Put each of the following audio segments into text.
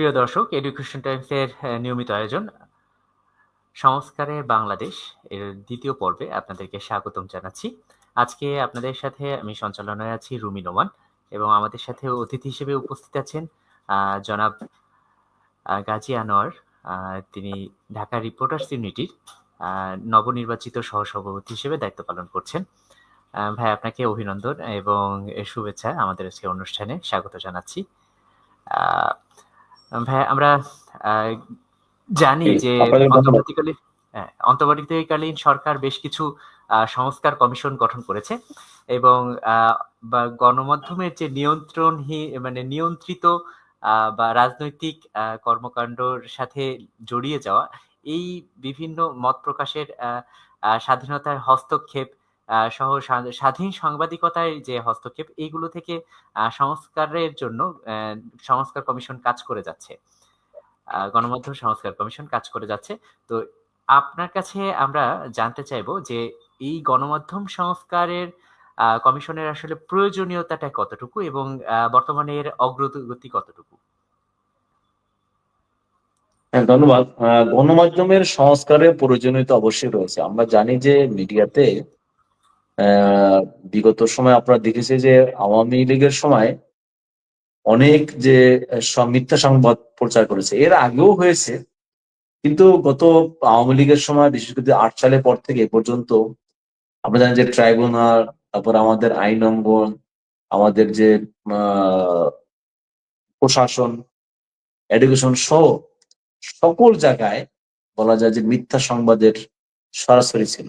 প্রিয় দর্শক এডুকেশন টাইমসের নিয়মিত আয়োজন, সংস্কারে বাংলাদেশ এর দ্বিতীয় পর্বে আপনাদেরকে স্বাগতম জানাচ্ছি। আজকে আপনাদের সাথে আমি সঞ্চালনায় আছি রুমি নোমান এবং আমাদের সাথে অতিথি হিসেবে উপস্থিত আছেন জনাব গাজী আনোয়ার তিনি ঢাকা রিপোর্টার্স ইউনিটির নবনির্বাচিত সহসভাপতি হিসেবে দায়িত্ব পালন করছেন। ভাই, আপনাকে অভিনন্দন এবং শুভেচ্ছা আমাদের আজকে অনুষ্ঠানে স্বাগত জানাচ্ছি। ভাই আমরা জানি যে অন্তর্বর্তীকালীন হ্যাঁ, অন্তর্বর্তীকালীন সরকার বেশ কিছু সংস্কার কমিশন গঠন করেছে এবং গণমাধ্যমের যে নিয়ন্ত্রণ মানে নিয়ন্ত্রিত আহ, বা রাজনৈতিক আহ, কর্মকাণ্ডর সাথে জড়িয়ে যাওয়া এই বিভিন্ন মত প্রকাশের স্বাধীনতার হস্তক্ষেপ সহ স্বাধীন সাংবাদিকতায় যে হস্তক্ষেপ, এইগুলো থেকে সংস্কারের জন্য সংস্কার কমিশন কাজ করে যাচ্ছে। গণমাধ্যম সংস্কার কমিশন কাজ করে যাচ্ছে। তো আপনার কাছে আমরা জানতে চাইব যে এই গণমাধ্যম সংস্কারের কমিশনের আসলে প্রয়োজনীয়তাটা কতটুকু এবং বর্তমানে এর অগ্রগতি কতটুকু? হ্যাঁ ধন্যবাদ। গণমাধ্যমের সংস্কারের প্রয়োজনীয়তা অবশ্যই রয়েছে। আমরা জানি যে মিডিয়াতে বিগত সময় আপনারা দেখেছে যে আওয়ামী লীগের সময় অনেক যে মিথ্যা সংবাদ প্রচার করেছে। এর আগেও হয়েছে, কিন্তু গত আওয়ামী লীগের সময়, বিশেষ করে আট সালের পর থেকে পর্যন্ত আমরা জানি যে ট্রাইব্যুনাল, তারপর আমাদের আইন অঙ্গন, আমাদের যে প্রশাসন, এডুকেশন সহ সকল জায়গায় বলা যায় যে মিথ্যা সংবাদের সরাসরি ছিল।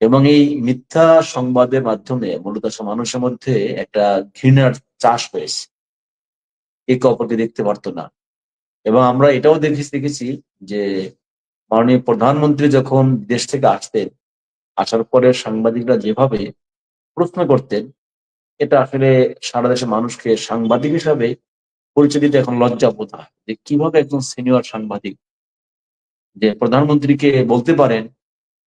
এবং এই মিথ্যা সংবাদের মাধ্যমে মূলত মানুষের মধ্যে একটা ঘৃণার চাষ হয়েছে। একে অপরকে দেখতে পারতো না। এবং আমরা এটাও দেখেছি দেখেছি যে মাননীয় প্রধানমন্ত্রী যখন দেশ থেকে আসতেন, আসার পরে সাংবাদিকরা যেভাবে প্রশ্ন করতেন, এটা আসলে সারা দেশের মানুষকে সাংবাদিক হিসাবে পরিচয় এখন লজ্জা বোধ হয়। যে কীভাবে একজন সিনিয়র সাংবাদিক যে প্রধানমন্ত্রীকে বলতে পারেন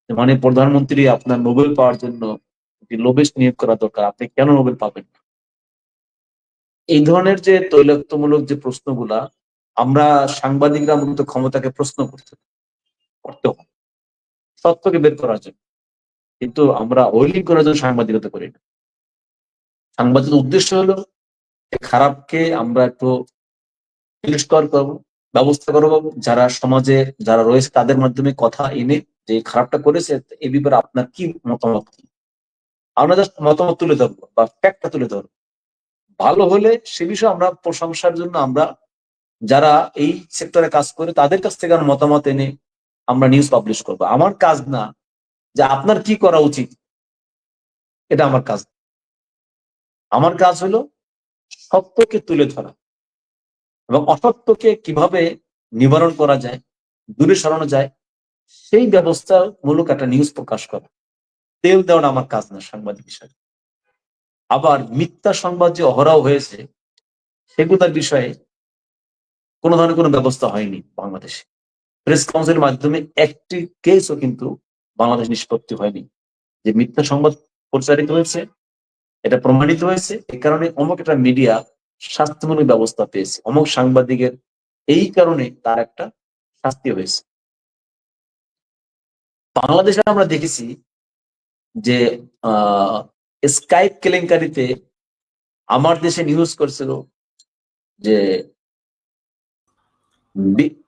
মানে প্রধানমন্ত্রী আপনার নোবেল পাওয়ার জন্য লোবেশ নিয়োগ করা দরকার, আপনি কেন নোবেল পাবেন না? এই ধরনের যে তৈলাক্তমূলক যে প্রশ্নগুলা, আমরা সাংবাদিকরা মূলত ক্ষমতাকে প্রশ্ন করতে করতে হয়। বের করার জন্য। কিন্তু আমরা ওইলিং করার জন্য সাংবাদিকতা করি না। সাংবাদিকের উদ্দেশ্য হলো খারাপকে আমরা একটু পরিষ্কার করব, ব্যবস্থা করব, যারা সমাজে যারা রয়েছে তাদের মাধ্যমে কথা এনে যে খারাপটা করেছে এই ব্যাপারে আপনার কি মতামত? কি আমরা জাস্ট মতামত তুলে ধরবো বা ফ্যাক্টটা তুলে ধরবো। ভালো হলে সে বিষয়ে আমরা প্রশংসার জন্য আমরা যারা এই সেক্টরে কাজ করে, তাদের কাছ থেকে আমরা মতামত এনে আমরা নিউজ পাবলিশ করব। আমার কাজ না যে আপনার কি করা উচিত, এটা আমার কাজ আমার কাজ হলো সত্যকে তুলে ধরা এবং অসত্যকে কীভাবে নিবারণ করা যায়, দূরে সরানো যায় সেই ব্যবস্থা মূলক একটা নিউজ প্রকাশ করা। তেল দেওয়াটা আমার কাজ না, সাংবাদিক হিসাবে। আবার মিথ্যা সংবাদ যে অহরাও হয়েছে, সেগুলোর বিষয়ে কোনো ধরনের কোনো ব্যবস্থা হয়নি বাংলাদেশে। প্রেস কাউন্সিলের মাধ্যমে একটি কেসও কিন্তু বাংলাদেশ নিষ্পত্তি হয়নি। যে মিথ্যা সংবাদ প্রচারিত হয়েছে, এটা প্রমাণিত হয়েছে এই কারণে অমুক একটা মিডিয়া স্বাস্থ্যমূলক ব্যবস্থা পেয়েছে। অমুক সাংবাদিকের এই কারণে তার একটা শাস্তি হয়েছে। বাংলাদেশে আমরা দেখেছি যে স্কাইপ কেলেঙ্কারিতে আমার দেশে নিউজ করছিল যে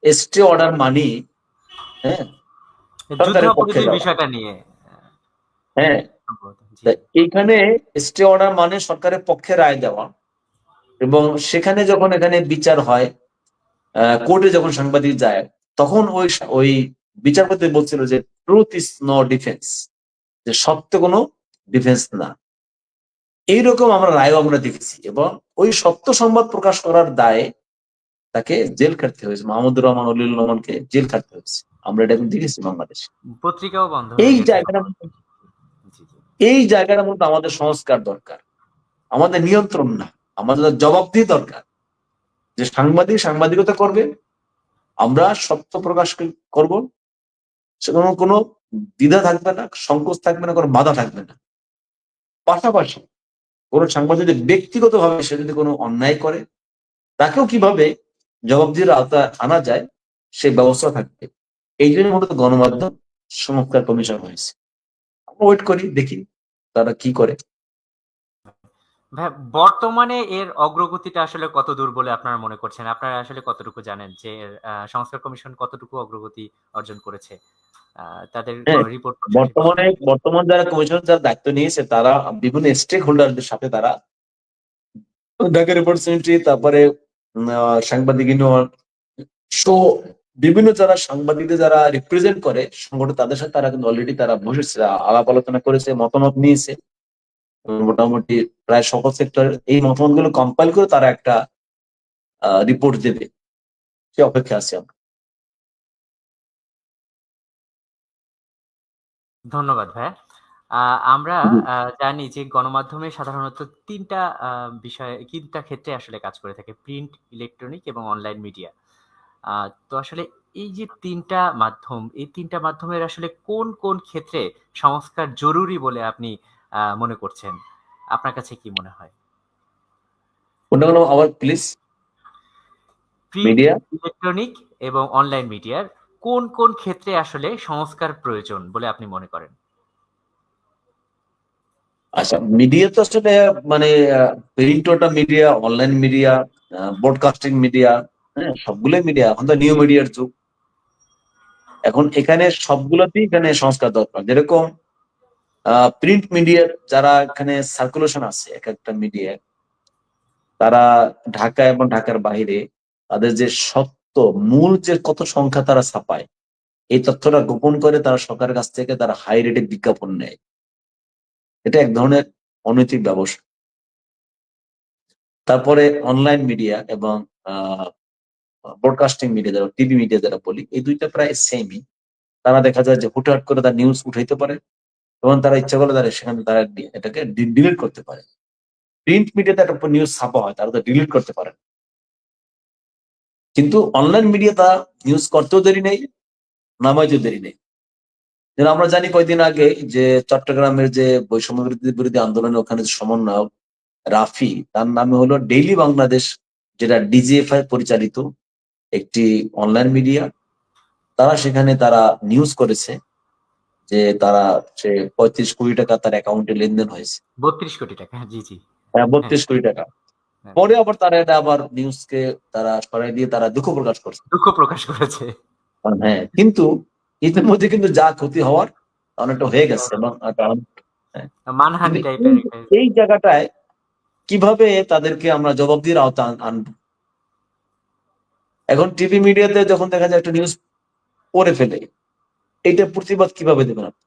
এসটি অর্ডার মানি হ্যাঁ। বিষয়টা নিয়ে। হ্যাঁ এইখানে স্টে অর্ডার মানে সরকারের পক্ষে রায় দেওয়া। এবং সেখানে যখন এখানে বিচার হয় কোর্টে যখন সাংবাদিক যায় তখন ওই ওই বিচারপতি বলছিল যে ট্রুথ ইজ নো ডিফেন্স যে সত্য কোনো ডিফেন্স না এইরকম আমরা রায়ও আমরা দেখেছি এবং ওই সত্য সংবাদ প্রকাশ করার দায়ে তাকে জেল খাটতে হয়েছে মাহমুদুর রহমান অলিউল রহমানকে জেল খাটতে হয়েছে আমরা এটা এখন দেখেছি বাংলাদেশে পত্রিকাও বন্ধ এই। জায়গাটা। এই জায়গাটার মধ্যে আমাদের সংস্কার দরকার আমাদের নিয়ন্ত্রণ না আমাদের জবাবদিহি দরকার যে সাংবাদিক সাংবাদিকতা করবে আমরা সত্য প্রকাশ করব সেখানে কোনো দ্বিধা থাকবে না, সংকোচ থাকবে না, কোনো বাধা থাকবে না। পাশাপাশি কোনো সাংবাদিক যদি ব্যক্তিগতভাবে সে যদি কোনো অন্যায় করে, তাকেও কীভাবে জবাবদির আওতায় আনা যায় সে ব্যবস্থা থাকবে। এই জন্য মূলত গণমাধ্যম সংস্কার কমিশন হয়েছে। আমরা ওয়েট করি, দেখি তারা কি করে। বর্তমানে এর অগ্রগতিটা আসলে কত দূর বলে আপনারা মনে করছেন? আপনারা আসলে কতটুকু জানেন যে সংস্কার কমিশন কতটুকু অগ্রগতি অর্জন করেছে? তাদের হ্যাঁ, রিপোর্ট বর্তমানে বর্তমান যারা কমিশন যারা দায়িত্ব নিয়েছে তারা বিভিন্ন স্টেক হোল্ডারদের সাথে তারা ঢাকা রিপ্রেজেন্টেটিভ তারপরে সাংবাদিক ইউনিয়ন সো বিভিন্ন যারা সাংবাদিকদের যারা রিপ্রেজেন্ট করে সংগঠন তাদের সাথে তারা কিন্তু অলরেডি তারা বসেছে আলাপ আলোচনা করেছে মতামত নিয়েছে। মোটামুটি প্রায় সকল সেক্টর এই মতামতগুলো কম্পাইল করে তারা একটা রিপোর্ট দেবে। সে অপেক্ষা আছে আমরা। ধন্যবাদ ভাইয়া। আহ, আমরা জানি যে গণমাধ্যমে সাধারণত তিনটা বিষয়ে তিনটা ক্ষেত্রে আসলে কাজ করে থাকে প্রিন্ট ইলেকট্রনিক এবং অনলাইন মিডিয়া তো আসলে এই যে তিনটা মাধ্যম এই তিনটা মাধ্যমের আসলে কোন কোন ক্ষেত্রে সংস্কার জরুরি বলে আপনি আহ, মনে করছেন? আপনার কাছে কি মনে হয়? আবার প্লিজ মিডিয়া ইলেকট্রনিক এবং অনলাইন মিডিয়ার কোন কোন ক্ষেত্রে আসলে সংস্কার প্রয়োজন বলে আপনি মনে করেন? আচ্ছা মিডিয়া তো আসলে মানে প্রিন্ট ওটা media online media broadcasting media হ্যাঁ সবগুলোই মিডিয়া এখন তো নিউ মিডিয়ার যুগ। এখন এখানে সবগুলোতেই এখানে সংস্কার দরকার। যেরকম প্রিন্ট মিডিয়ার যারা এখানে সার্কুলেশন আছে, এক একটা মিডিয়া তারা ঢাকা এবং ঢাকার বাইরে তাদের যে সত্য, মূল যে কত সংখ্যা তারা ছাপায়, এই তথ্যটা গোপন করে তারা সরকারের কাছ থেকে তারা হাই রেটে বিজ্ঞাপন নেয়। এটা এক ধরনের অনৈতিক ব্যবসা। তারপরে অনলাইন মিডিয়া এবং ব্রডকাস্টিং মিডিয়া যারা টিভি মিডিয়া যারা বলি, এই দুইটা প্রায় সেমই তারা দেখা যায় যে হুটহাট করে তার নিউজ উঠাইতে পারে। এবং তারা ইচ্ছা করলে তারা সেখানে তারা এটাকে ডিলিট করতে পারে। প্রিন্ট মিডিয়াতে একটা নিউজ ছাপা হয়, তারা তো ডিলিট করতে পারে কিন্তু অনলাইন মিডিয়া তা নিউজ করতেও দেরি নেই, নামাইতেও দেরি নেই। যেন আমরা জানি কয়েকদিন আগে যে চট্টগ্রামের যে বৈষম্য বিরোধী আন্দোলনে ওখানে সমন্বয়ক রাফি, তার নামে হলো ডেইলি বাংলাদেশ যেটা ডিজিএফআই পরিচালিত একটি অনলাইন মিডিয়া তারা সেখানে তারা নিউজ করেছে। যে তারা সে পঁয়ত্রিশ কোটি টাকা তার অ্যাকাউন্টে লেনদেন হয়েছে। বত্রিশ কোটি টাকা হ্যাঁ, জি জি। বত্রিশ কোটি টাকা। হ্যাঁ। পরে আবার তারা এটা আবার নিউজকে তারা সরাই দিয়ে তারা দুঃখ প্রকাশ করছে। দুঃখ প্রকাশ করেছে। হ্যাঁ কিন্তু ইতিমধ্যে কিন্তু যা ক্ষতি হওয়ার অনেকটা হয়ে গেছে এবং মানহানি টাইপের এই জায়গাটায় কীভাবে তাদেরকে আমরা জবাবদিহির আওতা আনব? এখন টিভি মিডিয়াতে যখন দেখা যায় একটা নিউজ পড়ে ফেলে এইটা প্রতিবাদ কীভাবে দেবেন আপনি?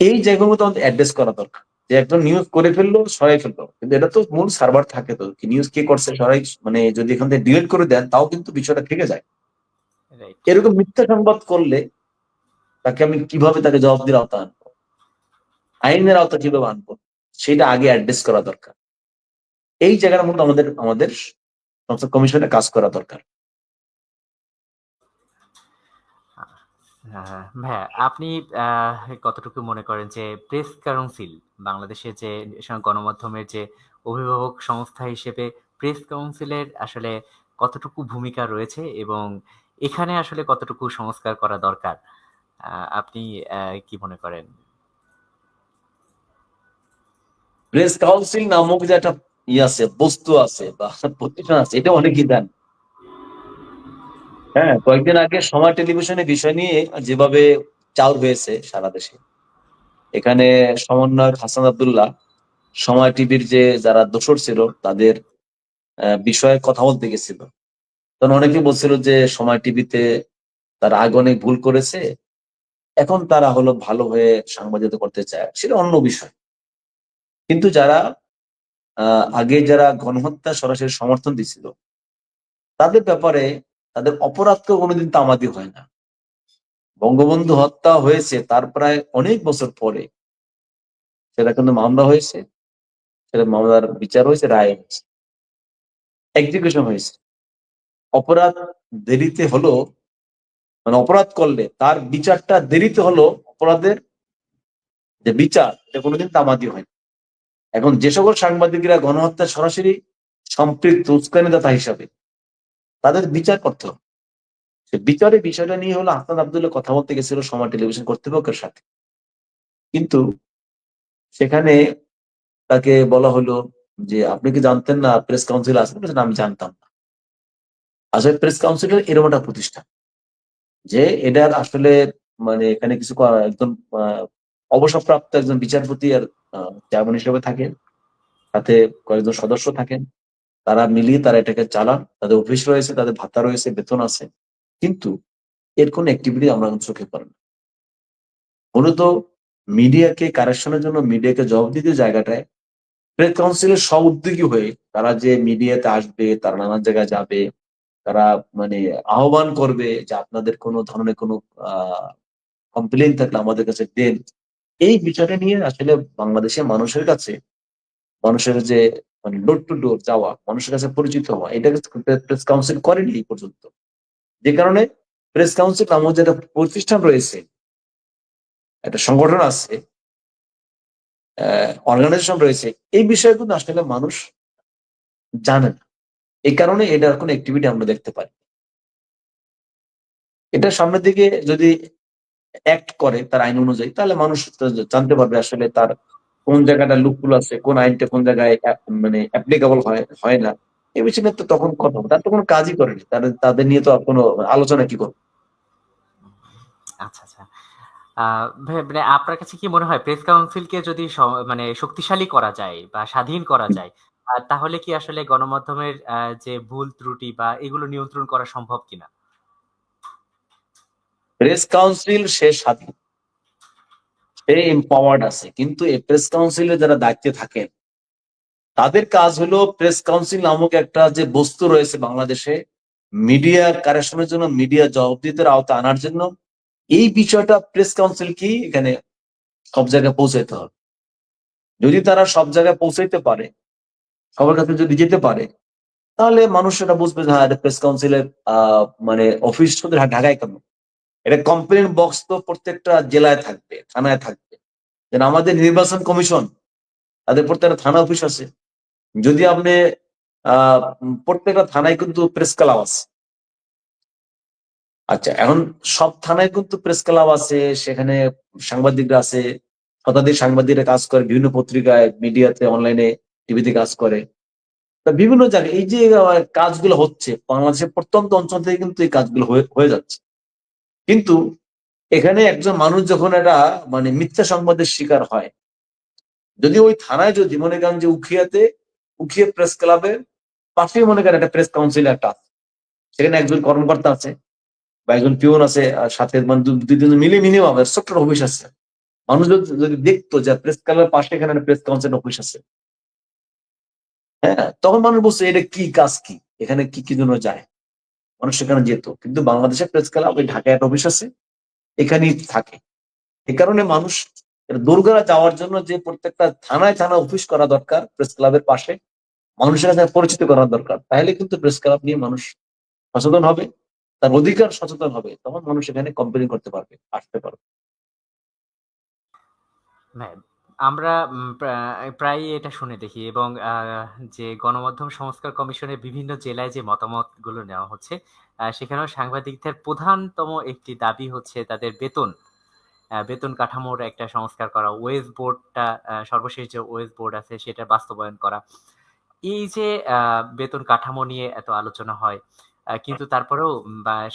এই জায়গাগুলো তো আমাদের অ্যাড্রেস করা দরকার। যে একজন নিউজ করে ফেলল সরাই ফেলল। কিন্তু এটা তো মূল সার্ভার থাকে তো কি নিউজ কে করছে সরাই মানে যদি এখান থেকে ডিলিট করে দেন তাও কিন্তু বিষয়টা থেকে যায়। এরকম মিথ্যা সংবাদ করলে তাকে আমি কীভাবে তাকে জবাবদিহির আওতা আনব? আইনের আওতা কীভাবে আনব? সেটা আগে অ্যাড্রেস করা দরকার। এই জায়গার মধ্যে আমাদের আমাদের সংসদ কমিশনে কাজ করা দরকার। হ্যাঁ, ভাইয়া আপনি আহ, কতটুকু মনে করেন যে প্রেস কাউন্সিল বাংলাদেশের যে গণমাধ্যমের যে অভিভাবক সংস্থা হিসেবে প্রেস কাউন্সিলের আসলে কতটুকু ভূমিকা রয়েছে এবং এখানে আসলে কতটুকু সংস্কার করা দরকার? আহ, আপনি আহ, কি মনে করেন? প্রেস কাউন্সিল নামক যে একটা ই আছে বস্তু আছে বা প্রতিষ্ঠান আছে এটা অনেকেই দেন হ্যাঁ কয়েকদিন আগে সময় টেলিভিশনে বিষয় নিয়ে যেভাবে চাউর হয়েছে সারা দেশে, এখানে সমন্বয়ক হাসান আবদুল্লাহ, সময় টিভির যে যারা দোষর ছিল, তাদের বিষয়ে কথা বলতে গেছিল। তখন অনেকে বলছিল যে সময় টিভিতে তারা আগে অনেক ভুল করেছে, এখন তারা হলো ভালো হয়ে সাংবাদিকতা করতে চায়, সেটা অন্য বিষয়। কিন্তু যারা আগে যারা গণহত্যা সরাসরি সমর্থন দিছিল, তাদের ব্যাপারে তাদের অপরাধকে কোনোদিন তামাদি হয় না। বঙ্গবন্ধু হত্যা হয়েছে, তার প্রায় অনেক বছর পরে। সেটা কিন্তু মামলা হয়েছে, সেটা মামলার বিচার হয়েছে, রায় হয়েছে। এক্সিকিউশন হয়েছে। অপরাধ দেরিতে হলো মানে অপরাধ করলে, তার বিচারটা দেরিতে হলো, অপরাধের যে বিচার, এটা কোনোদিন তামাদি হয় না। এখন যে সকল সাংবাদিকরা গণহত্যা সরাসরি সম্পৃক্ত উস্কানিদাতা হিসাবে তাদের বিচার করতে হবে। বিচারের বিষয়টা নিয়ে হলো আহমদ আবদুল্লাহ কথা বলতে গেছিল সময় টেলিভিশন কর্তৃপক্ষের সাথে। কিন্তু সেখানে তাকে বলা হলো যে আপনি কি জানতেন না প্রেস কাউন্সিল বলেছেন, আমি জানতাম না। আসলে প্রেস কাউন্সিলের এরকম একটা প্রতিষ্ঠান যে এটার আসলে মানে এখানে কিছু আহ, অবসরপ্রাপ্ত একজন বিচারপতি আর চেয়ারম্যান হিসেবে থাকেন। সাথে কয়েকজন সদস্য থাকেন। তারা মিলিয়ে তারা এটাকে চালান, তাদের অফিস রয়েছে, তাদের ভাতা রয়েছে, বেতন আছে। কিন্তু এর কোন অ্যাক্টিভিটি আমরা চোখে পড়ে না। মূলত মিডিয়াকে কারেকশনের জন্য মিডিয়াকে জবাব দিতে জায়গাটায় প্রেস কাউন্সিলের সব উদ্যোগী হয়ে তারা যে মিডিয়াতে আসবে, তারা নানান জায়গায় যাবে, তারা মানে আহ্বান করবে যে আপনাদের কোনো ধরনের কোনো কমপ্লেন থাকলে আমাদের কাছে দেন। এই বিষয়টা নিয়ে আসলে বাংলাদেশের মানুষের কাছে, মানুষের যে মানে ডোর টু ডোর যাওয়া, মানুষের কাছে পরিচিত হওয়া এটা প্রেস কাউন্সিল করেনি এই পর্যন্ত। যে কারণে প্রেস কাউন্সিল নামক যে একটা প্রতিষ্ঠান রয়েছে, একটা সংগঠন আছে অর্গানাইজেশন রয়েছে, এই বিষয়ে কিন্তু আসলে মানুষ জানে না। এই কারণে এটার কোনো অ্যাক্টিভিটি আমরা দেখতে পাই এটা সামনের দিকে যদি অ্যাক্ট করে তার আইন অনুযায়ী, তাহলে মানুষ জানতে পারবে আসলে তার কোন জায়গাটা লুকুল আছে কোন আইনটা কোন জায়গায় মানে অ্যাপ্লিকেবল হয় হয় না এই বিষয়ে তো তখন কথা তার তো কোনো কাজই করেনি। তাদের তাদের নিয়ে তো কোনো আলোচনা কি করবে? আচ্ছা আচ্ছা। মানে আপনার কাছে কি মনে হয় প্রেস কাউন্সিলকে যদি মানে শক্তিশালী করা যায় বা স্বাধীন করা যায় তাহলে কি আসলে গণমাধ্যমের যে ভুল ত্রুটি বা এগুলো নিয়ন্ত্রণ করা সম্ভব কিনা? প্রেস কাউন্সিল সে স্বাধীন। সে এম্পাওয়ার্ড আছে। কিন্তু এই প্রেস কাউন্সিলে যারা দায়িত্বে থাকেন, তাদের কাজ হলো প্রেস কাউন্সিল নামক একটা যে বস্তু রয়েছে বাংলাদেশে মিডিয়া কারেকশনের জন্য মিডিয়া জবাবদিহিতার আওতা আনার জন্য, এই বিষয়টা প্রেস কাউন্সিল কি এখানে সব জায়গায় পৌঁছাইতে হবে। যদি তারা সব জায়গায় পৌঁছাইতে পারে, সবার কাছে যদি যেতে পারে, তাহলে মানুষ সেটা বুঝবে যে হ্যাঁ প্রেস কাউন্সিলের মানে অফিস ঢাকায় কেন? এটা কমপ্লেন বক্স তো প্রত্যেকটা জেলায় থাকবে, থানায় থাকবে। যেন আমাদের নির্বাচন কমিশন তাদের প্রত্যেকটা থানা অফিস আছে। যদি আপনি প্রত্যেকটা থানায় কিন্তু প্রেস ক্লাব আছে। আচ্ছা এখন সব থানায় কিন্তু প্রেস ক্লাব আছে, সেখানে সাংবাদিকরা আছে, শতাধিক সাংবাদিকরা কাজ করে, বিভিন্ন পত্রিকায় মিডিয়াতে অনলাইনে টিভিতে কাজ করে। তা বিভিন্ন জায়গায় এই যে কাজগুলো হচ্ছে, বাংলাদেশের প্রত্যন্ত অঞ্চল থেকে কিন্তু এই কাজগুলো হয়ে যাচ্ছে। কিন্তু এখানে একজন মানুষ যখন একটা মানে মিথ্যা সংবাদের শিকার হয়, যদি ওই থানায় যদি মনে করেন যে উখিয়াতে, উখিয়া প্রেস ক্লাবের পাশেই মনে করেন একটা প্রেস কাউন্সিল একটা আছে, সেখানে একজন কর্মকর্তা আছে বা একজন পিওন আছে, আর সাথে মানে দু- দুই তিনজন মিলে মিনিমাম ছোট্ট অফিস আছে। মানুষ যদি দেখতো যে প্রেস ক্লাবের পাশে এখানে একটা প্রেস কাউন্সিল অফিস আছে হ্যাঁ তখন মানুষ বলছে, এটা কি কাজ কি? এখানে কি কি জন্য যায়? মানুষ সেখানে যেত। কিন্তু বাংলাদেশের প্রেস ক্লাব ওই ঢাকায় একটা অফিস আছে, এখানেই থাকে। এ কারণে মানুষ দুর্গারা যাওয়ার জন্য যে প্রত্যেকটা থানায় থানা অফিস করা দরকার প্রেস ক্লাবের পাশে, মানুষের কাছে পরিচিত করা দরকার। তাহলে কিন্তু প্রেস ক্লাব নিয়ে মানুষ সচেতন হবে, তার অধিকার সচেতন হবে, তখন মানুষ এখানে কমপ্লেন করতে পারবে, আসতে পারবে। আমরা প্রায়ই এটা শুনে দেখি এবং যে গণমাধ্যম সংস্কার কমিশনের বিভিন্ন জেলায় যে মতামতগুলো নেওয়া হচ্ছে সেখানেও সাংবাদিকদের প্রধানতম একটি দাবি হচ্ছে তাদের বেতন বেতন কাঠামোর একটা সংস্কার করা ওয়েজ বোর্ডটা সর্বশেষ যে ওয়েজ বোর্ড আছে সেটা বাস্তবায়ন করা। এই যে বেতন কাঠামো নিয়ে এত আলোচনা হয় কিন্তু তারপরেও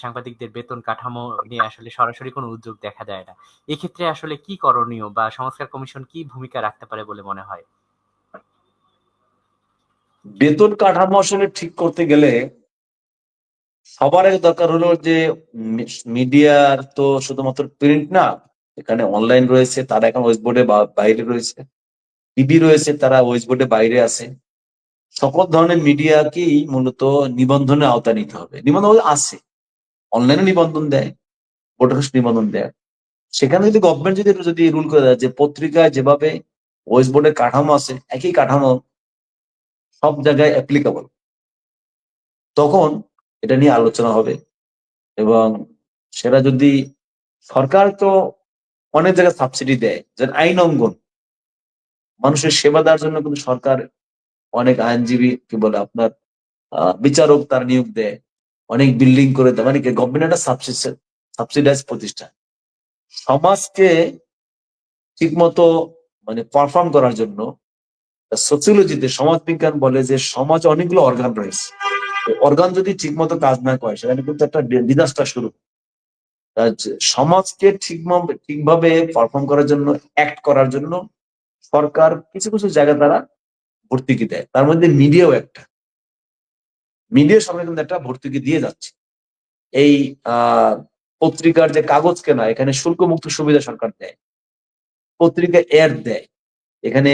সাংবাদিকদের বেতন কাঠামো নিয়ে আসলে সরাসরি কোনো উদ্যোগ দেখা যায় না। এক্ষেত্রে আসলে কি করণীয় বা সংস্কার কমিশন কি ভূমিকা রাখতে পারে বলে মনে হয়? বেতন কাঠামো আসলে ঠিক করতে গেলে সবার দরকার হলো যে মিডিয়ার তো শুধুমাত্র প্রিন্ট না, এখানে অনলাইন রয়েছে, তারা এখন ওয়েস্ট বোর্ডে বাইরে রয়েছে, টিভি রয়েছে, তারা ওয়েস্ট বোর্ডে বাইরে আছে। সকল ধরনের মিডিয়াকেই মূলত নিবন্ধনের আওতা নিতে হবে। নিবন্ধন আছে অনলাইনে নিবন্ধন দেয় প্রোডাক্ট নিবন্ধন দেয়। সেখানে যদি গভর্নমেন্ট যদি যদি রুল করে দেয় যে পত্রিকায় যেভাবে ওয়েস্ট বোর্ডের কাঠামো আছে, একই কাঠামো সব জায়গায় অ্যাপ্লিকেবল তখন এটা নিয়ে আলোচনা হবে এবং সেটা যদি সরকার তো অনেক জায়গায় সাবসিডি দেয় যেন আইন অঙ্গন, মানুষের সেবা দেওয়ার জন্য কিন্তু সরকার অনেক আইনজীবী কি বলে আপনার বিচারক তার নিয়োগ দেয়, অনেক বিল্ডিং করে দেয় মানে গভর্নমেন্ট একটা সাবসিডাইজ প্রতিষ্ঠান। সমাজকে ঠিকমতো মানে পারফর্ম করার জন্য সোসিওলজিতে সমাজ বিজ্ঞান বলে যে সমাজ অনেকগুলো অর্গান রয়েছে। অর্গান যদি ঠিকমতো কাজ না করে, সেখানে কিন্তু একটা ডিজাস্টার শুরু সমাজকে ঠিকভাবে ঠিকভাবে পারফর্ম করার জন্য অ্যাক্ট করার জন্য সরকার কিছু কিছু জায়গা তারা ভর্তুকি দেয়। তার মধ্যে মিডিয়াও একটা। মিডিয়া সরকার কিন্তু একটা ভর্তুকি দিয়ে যাচ্ছে। এই পত্রিকার যে কাগজ কেনা, এখানে শুল্ক মুক্ত সুবিধা সরকার দেয়। পত্রিকা এর দেয়। এখানে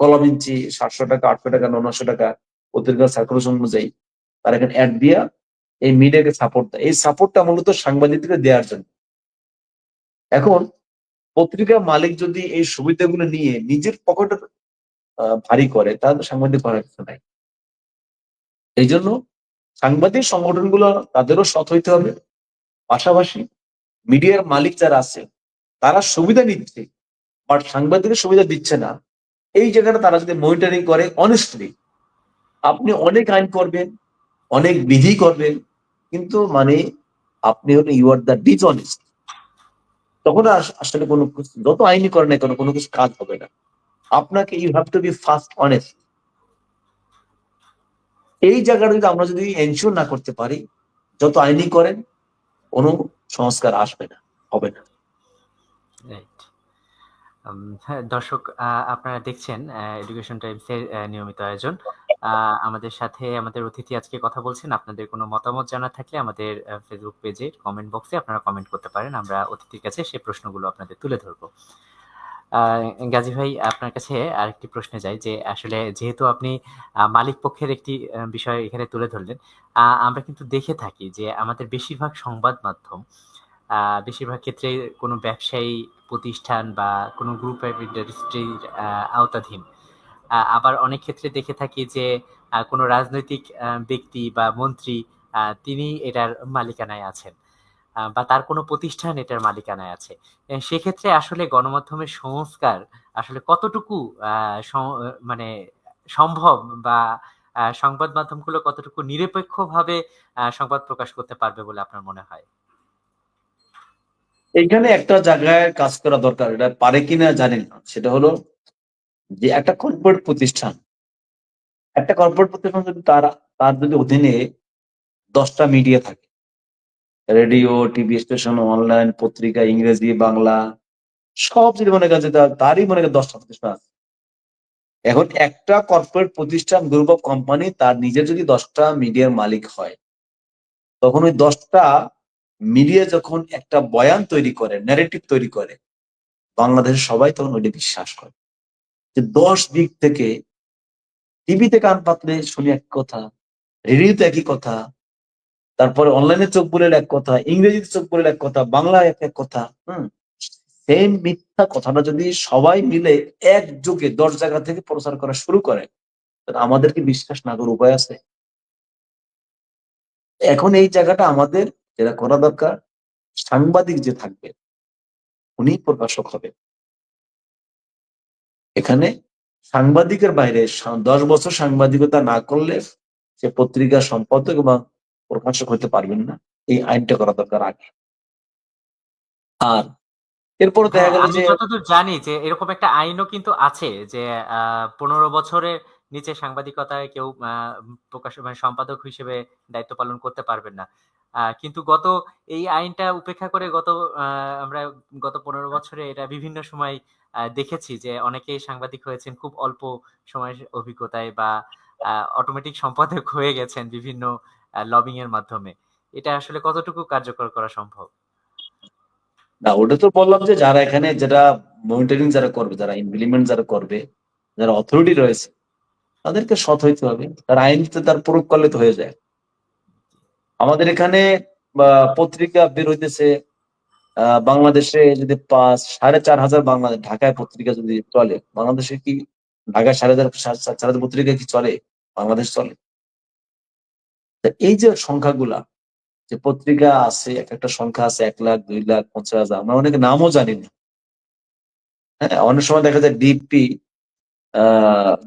কলম ইঞ্চি, সাতশো টাকা, আটশো টাকা নশো টাকা পত্রিকার সার্কুলেশন অনুযায়ী তারা এখানে অ্যাড দিয়া এই মিডিয়াকে সাপোর্ট দেয়। এই সাপোর্টটা মূলত সাংবাদিকদের দেওয়ার জন্য। এখন পত্রিকার মালিক যদি এই সুবিধাগুলো নিয়ে নিজের পকেটে ভারী করে তাহলে সাংবাদিক করার কিছু নাই। এই জন্য সাংবাদিক সংগঠনগুলো তাদেরও সৎ হইতে হবে। পাশাপাশি মিডিয়ার মালিক যারা আছে, তারা সুবিধা নিচ্ছে, বাট সাংবাদিকের সুবিধা দিচ্ছে না। এই জায়গাটা তারা যদি মনিটরিং করে অনেস্টলি আপনি অনেক আইন করবেন, অনেক বিধি করবেন, কিন্তু মানে আপনি হলো ইউ আর দ্য ডিসঅনেস্ট তখন আস- আসলে কোনো কিছু- যত আইনি করে না কেন কোনো কিছু কাজ হবে না। আপনাকে you have to be first honest এই জায়গাটা যদি আমরা যদি এনশিওর না করতে পারি, যত আইনি করেন, কোনো সংস্কার আসবে না, হবে না। হ্যাঁ দর্শক আপনারা দেখছেন এডুকেশন টাইমস এর নিয়মিত আয়োজন। আমাদের সাথে আমাদের অতিথি আজকে কথা বলছেন। আপনাদের কোনো মতামত জানা থাকলে আমাদের ফেসবুক পেজে কমেন্ট বক্সে আপনারা কমেন্ট করতে পারেন। আমরা অতিথির কাছে সেই প্রশ্নগুলো আপনাদের তুলে ধরবো। গাজী ভাই, আপনার কাছে আরেকটি প্রশ্নে যাই যে আসলে যেহেতু আপনি মালিক পক্ষের একটি বিষয় এখানে তুলে ধরলেন আমরা কিন্তু দেখে থাকি যে আমাদের বেশিরভাগ সংবাদ মাধ্যম বেশিরভাগ ক্ষেত্রে কোনো ব্যবসায়ী প্রতিষ্ঠান বা কোনো গ্রুপ অফ ইন্ডাস্ট্রির আওতাধীন। আবার অনেক ক্ষেত্রে দেখে থাকি যে কোনো রাজনৈতিক ব্যক্তি বা মন্ত্রী তিনি এটার মালিকানায় আছেন। বা তার কোনো প্রতিষ্ঠান এটার মালিকানায় আছে। সেক্ষেত্রে আসলে গণমাধ্যমের সংস্কার আসলে কতটুকু মানে সম্ভব বা সংবাদ মাধ্যমগুলো কতটুকু নিরপেক্ষভাবে সংবাদ প্রকাশ করতে পারবে বলে আপনার মনে হয়? এখানে একটা জায়গায় কাজ করা দরকার, এটা পারে কিনা জানি না। সেটা হলো যে একটা কর্পোরেট প্রতিষ্ঠান, একটা কর্পোরেট প্রতিষ্ঠান যদি তার তার যদি অধীনে দশটা মিডিয়া থাকে রেডিও, টিভি স্টেশন, অনলাইন, পত্রিকা, ইংরেজি, বাংলা, সব যদি মনে করেন যে তারই মনে করেন দশটা প্রতিষ্ঠান আছে। এখন একটা কর্পোরেট প্রতিষ্ঠান গ্রুপ অফ কোম্পানি তার নিজের যদি দশটা মিডিয়ার মালিক হয়, তখন ওই দশটা মিডিয়া যখন একটা বয়ান তৈরি করে ন্যারেটিভ তৈরি করে, বাংলাদেশের সবাই তখন ওইটা বিশ্বাস করে। যে দশ দিক থেকে টিভিতে কান পাতলে শুনি এক কথা, রেডিওতে একই কথা তারপরে অনলাইনে চোখ বলে এক কথা, ইংরেজিতে চোখ বলে এক কথা, বাংলায় এক এক কথা, হম? সেম মিথ্যা কথাটা যদি সবাই মিলে একযোগে দশ জায়গা থেকে প্রচার করা শুরু করে, তাহলে আমাদেরকে বিশ্বাস না করার উপায় আছে? এখন এই জায়গাটা আমাদের যেটা করা দরকার, সাংবাদিক যে থাকবে, উনি প্রকাশক হবে। এখানে সাংবাদিকের বাইরে দশ বছর সাংবাদিকতা না করলে সে পত্রিকার সম্পাদক এবং প্রকাশক হতে পারবেন না। এই আইনটা করা দরকার আগে। আর এরপর দেখা হ্যাঁ, গেল যে যতদূর জানি যে এরকম একটা আইনও কিন্তু আছে যে পনেরো বছরের নিচে সাংবাদিকতায় কেউ প্রকাশ মানে সম্পাদক হিসেবে দায়িত্ব পালন করতে পারবেন না। কিন্তু গত এই আইনটা উপেক্ষা করে গত আমরা গত পনেরো বছরে এটা বিভিন্ন সময় আহ, দেখেছি যে অনেকেই সাংবাদিক হয়েছেন খুব অল্প সময়ের অভিজ্ঞতায় বা অটোমেটিক সম্পাদক হয়ে গেছেন বিভিন্ন লবিং এর মাধ্যমে। এটা আসলে কতটুকু কার্যকর করা সম্ভব? না, ওটা তো বললাম যে যারা এখানে যেটা মনিটরিং যারা করবে, যারা ইমপ্লিমেন্ট যারা করবে, যারা অথরিটি রয়েছে, তাদেরকে সৎ হইতে হবে। তার আইনতে তার প্রয়োগ করলে তো হয়ে যায়। আমাদের এখানে পত্রিকা বের হইতেছে বাংলাদেশে যদি পাঁচ, সাড়ে চার হাজার বাংলাদেশ, ঢাকায় পত্রিকা যদি চলে, বাংলাদেশে কি ঢাকায় সাড়ে চার চার- হাজার পত্রিকা কি চলে? বাংলাদেশ চলে। এই যে সংখ্যাগুলা যে পত্রিকা আছে এক একটা সংখ্যা আছে এক লাখ দুই লাখ পঞ্চাশ হাজার আমরা অনেকে নামও জানি না হ্যাঁ অনেক সময় দেখা যায় ডিপি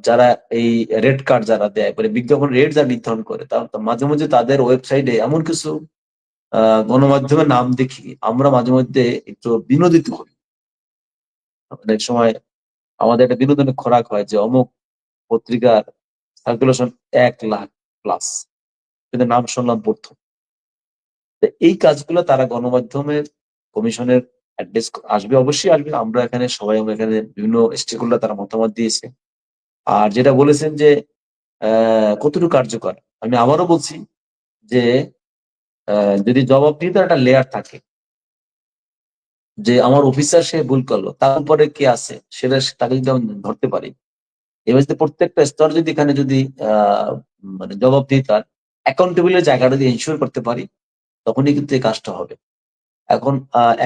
যারা এই রেড কার্ড যারা দেয় মানে বিজ্ঞাপন রেট যারা নির্ধারণ করে তা তা মাঝে মাঝে তাদের ওয়েবসাইটে এমন কিছু আহ, গণমাধ্যমের নাম দেখি আমরা মাঝে মধ্যে একটু বিনোদিত হই অনেক সময় আমাদের একটা বিনোদনের খোরাক হয় যে অমুক পত্রিকার সার্কুলেশন এক লাখ প্লাস কিন্তু নাম শুনলাম প্রথম এই কাজগুলো তারা গণমাধ্যমের কমিশনের অ্যাড্রেস আসবে, অবশ্যই আসবে। আমরা এখানে সবাই আমরা এখানে বিভিন্ন স্টেক তারা মতামত দিয়েছে। আর যেটা বলেছেন যে কতটুকু কার্যকর? আমি আবারও বলছি যে যদি জবাবদিহিতার একটা লেয়ার থাকে, যে আমার অফিসার সে ভুল করল তারপরে কে আছে, সেটা তাকে যদি আমি ধরতে পারি এবার যদি প্রত্যেকটা স্তর যদি এখানে যদি, আহ মানে জবাবদিহিতার অ্যাকাউন্টেবিলের জায়গাটা যদি এনশিওর করতে পারি, তখনই কিন্তু এই কাজটা হবে। এখন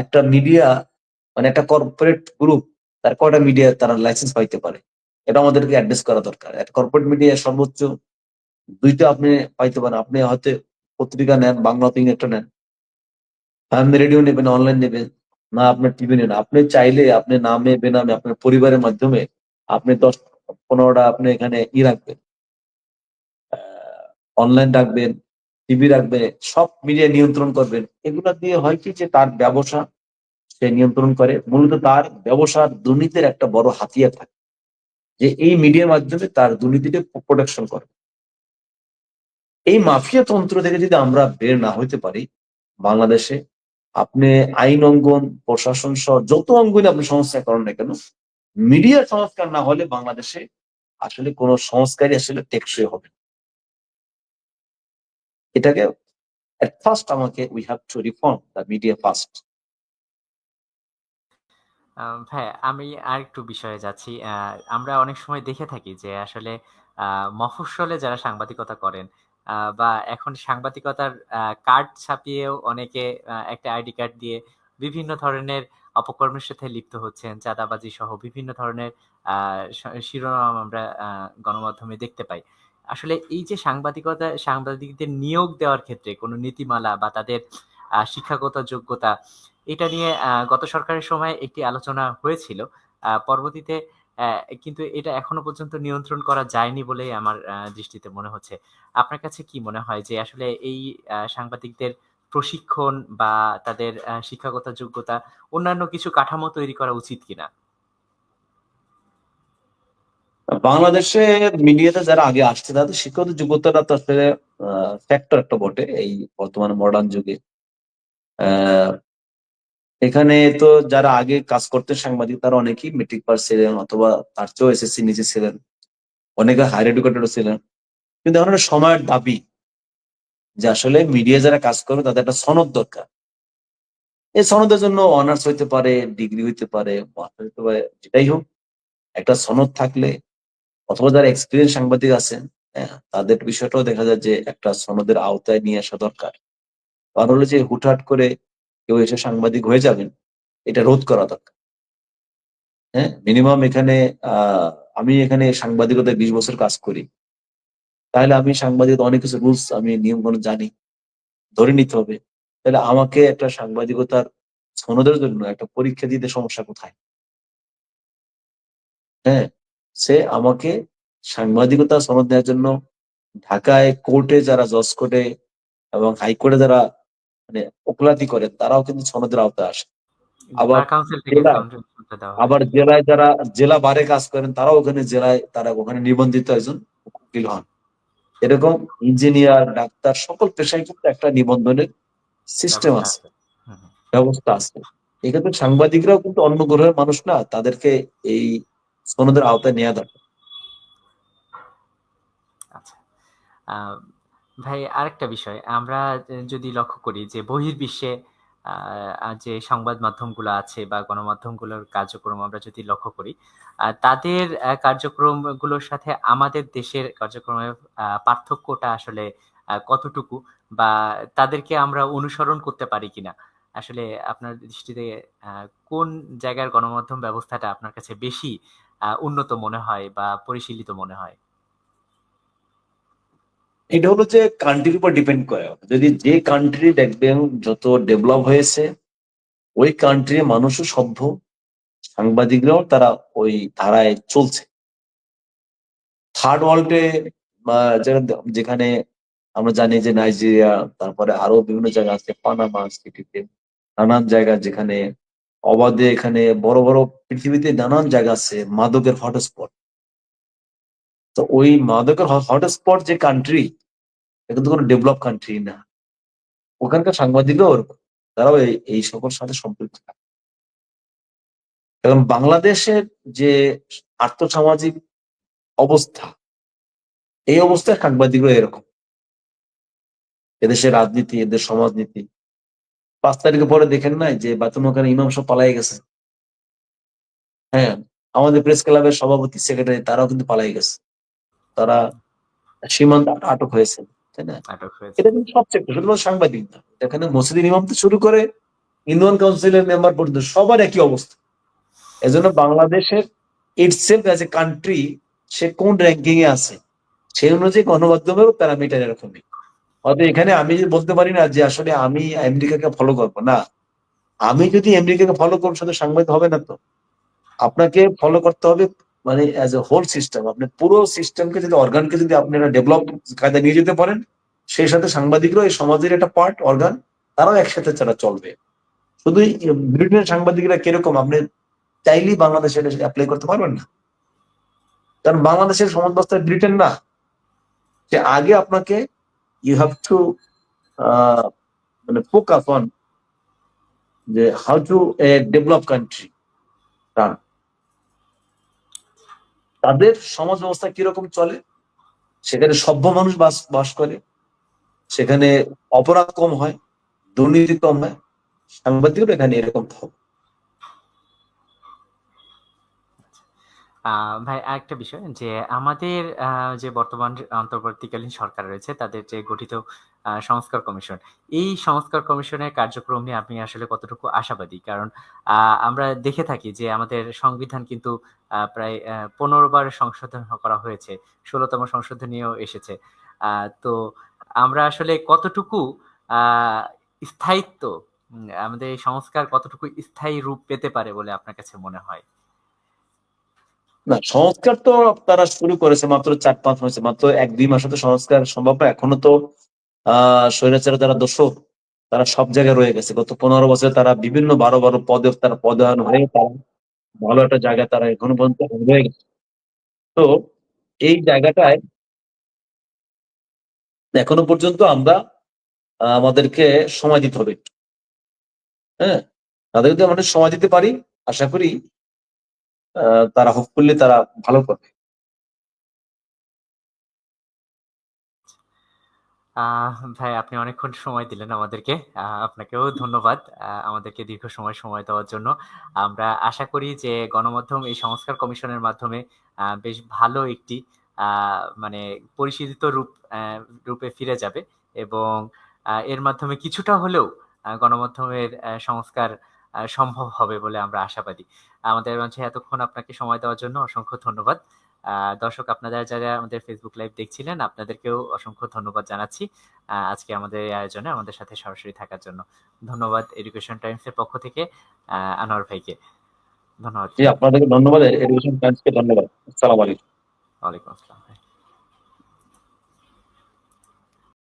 একটা মিডিয়া মানে একটা কর্পোরেট গ্রুপ তার কয়টা মিডিয়া তারা লাইসেন্স পাইতে পারে, এটা আমাদেরকে অ্যাড্রেস করা দরকার। একটা কর্পোরেট মিডিয়া সর্বোচ্চ দুইটা আপনি পাইতে পারেন। আপনি হয়তো পত্রিকা নেন, বাংলা অপিং একটা নেন আপনি রেডিও নেবেন অনলাইন নেবেন, না আপনার টিভি নেন। আপনি চাইলে আপনি নামে, বেনামে, আপনার পরিবারের মাধ্যমে আপনি দশ, পনেরোটা আপনি এখানে ই রাখবেন। অনলাইন রাখবেন টিভি রাখবেন, সব মিডিয়া নিয়ন্ত্রণ করবেন। এগুলা দিয়ে হয় কি যে তার ব্যবসা সে নিয়ন্ত্রণ করে। মূলত তার ব্যবসার দুর্নীতির একটা বড় হাতিয়ার থাকে যে এই মিডিয়ার মাধ্যমে তার দুর্নীতিটা প্রোটেকশন করে। এই মাফিয়া তন্ত্র থেকে যদি আমরা বের না হইতে পারি বাংলাদেশে, আপনি আইন অঙ্গন, প্রশাসন সহ যত অঙ্গনে আপনি সংস্কার করেন না কেন, মিডিয়া সংস্কার না হলে বাংলাদেশে আসলে কোন সংস্কারই আসলে টেকসই হবে না। এটাকে at first আমাকে we have to reform the media first হ্যাঁ আমি আরেকটু বিষয়ে যাচ্ছি। আমরা অনেক সময় দেখে থাকি যে আসলে মফস্বলে যারা সাংবাদিকতা করেন বা এখন সাংবাদিকতার কার্ড ছাপিয়েও অনেকে একটা আইডি কার্ড দিয়ে বিভিন্ন ধরনের অপকর্মের সাথে লিপ্ত হচ্ছেন চাঁদাবাজি সহ বিভিন্ন ধরনের শিরোনাম আমরা গণমাধ্যমে দেখতে পাই। আসলে এই যে সাংবাদিকতা, সাংবাদিকদের নিয়োগ দেওয়ার ক্ষেত্রে কোনো নীতিমালা বা তাদের শিক্ষাগত যোগ্যতা, এটা নিয়ে গত সরকারের সময় একটি আলোচনা হয়েছিল। পরবর্তীতে কিন্তু এটা এখনও পর্যন্ত নিয়ন্ত্রণ করা যায়নি বলেই আমার দৃষ্টিতে মনে হচ্ছে। আপনার কাছে কি মনে হয় যে আসলে এই সাংবাদিকদের প্রশিক্ষণ বা তাদের শিক্ষাগত যোগ্যতা, অন্যান্য কিছু কাঠামো তৈরি করা উচিত কিনা? বাংলাদেশে মিডিয়াতে যারা আগে আসছে, তাদের শিক্ষাগত যোগ্যতাটা তো আসলে ফ্যাক্টর একটা বটে এই বর্তমান মডার্ন যুগে। এখানে তো যারা আগে কাজ করতেন সাংবাদিক, তারা অনেকেই মেট্রিক পাস ছিলেন অথবা তার চেয়েও এসএসসি নিচে ছিলেন। অনেকে হায়ার এডুকেটেডও ছিলেন। কিন্তু এখন সময়ের দাবি যে আসলে মিডিয়া যারা কাজ করে তাদের একটা সনদ দরকার। এই সনদের জন্য অনার্স হইতে পারে ডিগ্রি হইতে পারে মাস্টার হইতে পারে, যেটাই হোক, একটা সনদ থাকলে অথবা যারা এক্সপিরিয়েন্স সাংবাদিক আছেন হ্যাঁ, তাদের বিষয়টাও দেখা যায় যে একটা সনদের আওতায় নিয়ে আসা দরকার। কারণ হলো যে হুটহাট করে কেউ এসে সাংবাদিক হয়ে যাবেন এটা রোধ করা দরকার। হ্যাঁ মিনিমাম এখানে আমি এখানে সাংবাদিকতায় বিশ বছর কাজ করি। তাহলে আমি সাংবাদিকতা অনেক কিছু রুলস আমি নিয়মগুলো জানি ধরে নিতে হবে। তাহলে আমাকে একটা সাংবাদিকতার সনদের জন্য একটা পরীক্ষা দিতে সমস্যা কোথায়? হ্যাঁ সে আমাকে সাংবাদিকতা সনদ দেওয়ার জন্য ঢাকায় কোর্টে যারা জজ কোর্টে এবং হাইকোর্টে যারা মানে ওকলাতি করে তারাও কিন্তু সনদের আওতায় আসে। আবার। আবার জেলায় যারা জেলা বারে কাজ করেন তারাও ওখানে জেলায় তারা ওখানে নিবন্ধিত একজন উকিল হন। এরকম ইঞ্জিনিয়ার ডাক্তার সকল পেশায় কিন্তু একটা নিবন্ধনের সিস্টেম আছে। ব্যবস্থা আছে। এক্ষেত্রে সাংবাদিকরাও কিন্তু অন্য গ্রহের মানুষ না তাদেরকে এই সনদের আওতায় নেওয়া দরকার। আচ্ছা। ভাই, আরেকটা বিষয়। আমরা যদি লক্ষ্য করি যে বহির্বিশ্বে যে সংবাদ মাধ্যমগুলো আছে বা গণমাধ্যমগুলোর কার্যক্রম আমরা যদি লক্ষ্য করি তাদের কার্যক্রমগুলোর সাথে আমাদের দেশের কার্যক্রমের পার্থক্যটা আসলে কতটুকু বা তাদেরকে আমরা অনুসরণ করতে পারি কিনা? আসলে আপনার দৃষ্টিতে কোন জায়গার গণমাধ্যম ব্যবস্থাটা আপনার কাছে বেশি উন্নত মনে হয় বা পরিশীলিত মনে হয়? এটা হলো যে কান্ট্রির উপর ডিপেন্ড করে। যদি যে কান্ট্রি দেখবেন যত ডেভেলপ হয়েছে, ওই কান্ট্রির মানুষও সভ্য। সাংবাদিকরাও তারা ওই ধারায় চলছে। থার্ড ওয়ার্ল্ডে যেখানে আমরা জানি যে নাইজেরিয়া তারপরে আরও বিভিন্ন জায়গা আছে পানামা সিটিতে নানান জায়গা যেখানে অবাধে এখানে বড় বড় পৃথিবীতে নানান জায়গা আছে, মাদকের হটস্পট তো ওই মাদকের হটস্পট যে কান্ট্রি এটা কিন্তু কোনো ডেভেলপ কান্ট্রি না। ওখানকার সাংবাদিকও ওরকম, তারাও এই সকল সাথে সম্পৃক্ত। থাকে এবং বাংলাদেশের যে আর্থসামাজিক অবস্থা, এই অবস্থায় সাংবাদিকরা এরকম। এদেশের রাজনীতি, এদের সমাজনীতি পাঁচ তারিখে পরে দেখেন নাই যে বাতুমাখানে ইমাম সব পালাই গেছে? হ্যাঁ আমাদের প্রেস ক্লাবের সভাপতি সেক্রেটারি তারাও কিন্তু পালাই গেছে। তারা সীমান্ত আটক হয়েছে তাই না? এটা কিন্তু সব সেক্টর শুধুমাত্র সাংবাদিক না। এখানে মসজিদের ইমাম থেকে শুরু করে ইউনিয়ন কাউন্সিলের মেম্বার পর্যন্ত সবার একই অবস্থা। এজন্য বাংলাদেশের ইটসেলফ অ্যাজ এ কান্ট্রি সে কোন র্যাঙ্কিং এ আছে? সেই অনুযায়ী গণমাধ্যমের প্যারামিটার এরকমই। হয়তো এখানে আমি বলতে পারি না যে আসলে আমি আমেরিকাকে ফলো করব। না। আমি যদি আমেরিকাকে ফলো করব, সাথে সাংবাদিক হবে না তো। আপনাকে ফলো করতে হবে মানে অ্যাজ এ হোল সিস্টেম আপনি পুরো সিস্টেমকে যদি অর্গানকে যদি আপনি একটা ডেভেলপ কায়দা নিয়ে যেতে পারেন, সেই সাথে সাংবাদিকরাও এই সমাজের একটা পার্ট অর্গান তারাও একসাথে তারা চলবে। শুধু ব্রিটেনের সাংবাদিকরা কীরকম, আপনি চাইলেই বাংলাদেশে অ্যাপ্লাই করতে পারবেন না। কারণ বাংলাদেশের সমাজ ব্যবস্থা ব্রিটেন না। যে আগে আপনাকে ইউ হ্যাভ টু মানে ফোকাস অন যে how to a develop country run তাদের সমাজ ব্যবস্থা কীরকম চলে? সেখানে সভ্য মানুষ বাস বাস করে। সেখানে অপরাধ কম হয়, দুর্নীতি কম হয়। সাংবাদিকরা এখানে এরকম হবে আহ ভাই আরেকটা বিষয় যে আমাদের আহ, যে বর্তমান অন্তর্বর্তীকালীন সরকার রয়েছে তাদের যে গঠিত আহ, সংস্কার কমিশন এই সংস্কার কমিশনের কার্যক্রম নিয়ে আপনি আসলে কতটুকু আশাবাদী? কারণ আহ, আমরা দেখে থাকি যে আমাদের সংবিধান কিন্তু আহ, প্রায় পনেরো বার সংশোধন করা হয়েছে ষোলোতম সংশোধনীয় এসেছে। আহ, তো আমরা আসলে কতটুকু আহ, স্থায়িত্ব আমাদের এই সংস্কার কতটুকু স্থায়ী রূপ পেতে পারে বলে আপনার কাছে মনে হয়? না, সংস্কার তো তারা শুরু করেছে মাত্র চার পাঁচ মাসে, মাত্র এক দুই মাসে তো সংস্কার সম্ভব এখনও তো, আহ স্বৈরাচারে যারা দর্শক তারা সব জায়গায় রয়ে গেছে। গত পনেরো বছরে তারা বিভিন্ন বারো বারো পদে তারা পদায়ন হয়ে তারা ভালো একটা জায়গায় তারা এখনও পর্যন্ত রয়ে গেছে। তো, এই জায়গাটায় এখনও পর্যন্ত আমরা আমাদেরকে সময় দিতে হবে। হ্যাঁ তাদের যদি আমাদের সময় দিতে পারি। আশা করি তারা হোপফুলি তারা ভালো করবে। ভাই, আপনি অনেকক্ষণ সময় দিলেন আমাদেরকে। আপনাকেও ধন্যবাদ আমাদেরকে দীর্ঘ সময় সময় দেওয়ার জন্য। আমরা আশা করি যে গণমাধ্যম এই সংস্কার কমিশনের মাধ্যমে বেশ ভালো একটি মানে পরিশীলিত রূপ রূপে ফিরে যাবে এবং এর মাধ্যমে কিছুটা হলেও গণমাধ্যমের সংস্কার সম্ভব হবে বলে আমরা আশাবাদী। আমাদের মাঝে এতক্ষণ আপনাকে সময় দেওয়ার জন্য অসংখ্য ধন্যবাদ। দর্শক আপনারা যারা আমাদের ফেসবুক লাইভ দেখছিলেন আপনাদেরকেও অসংখ্য ধন্যবাদ জানাচ্ছি আহ, আজকে আমাদের এই আয়োজনে আমাদের সাথে সরাসরি থাকার জন্য। ধন্যবাদ এডুকেশন টাইমস এর পক্ষ থেকে আহ, আনোয়ার ভাইকে। ধন্যবাদ। জি আপনাদেরকে ধন্যবাদ। এডুকেশন টাইমস কে ধন্যবাদ। আসসালামু আলাইকুম। ওয়ালাইকুম আসসালাম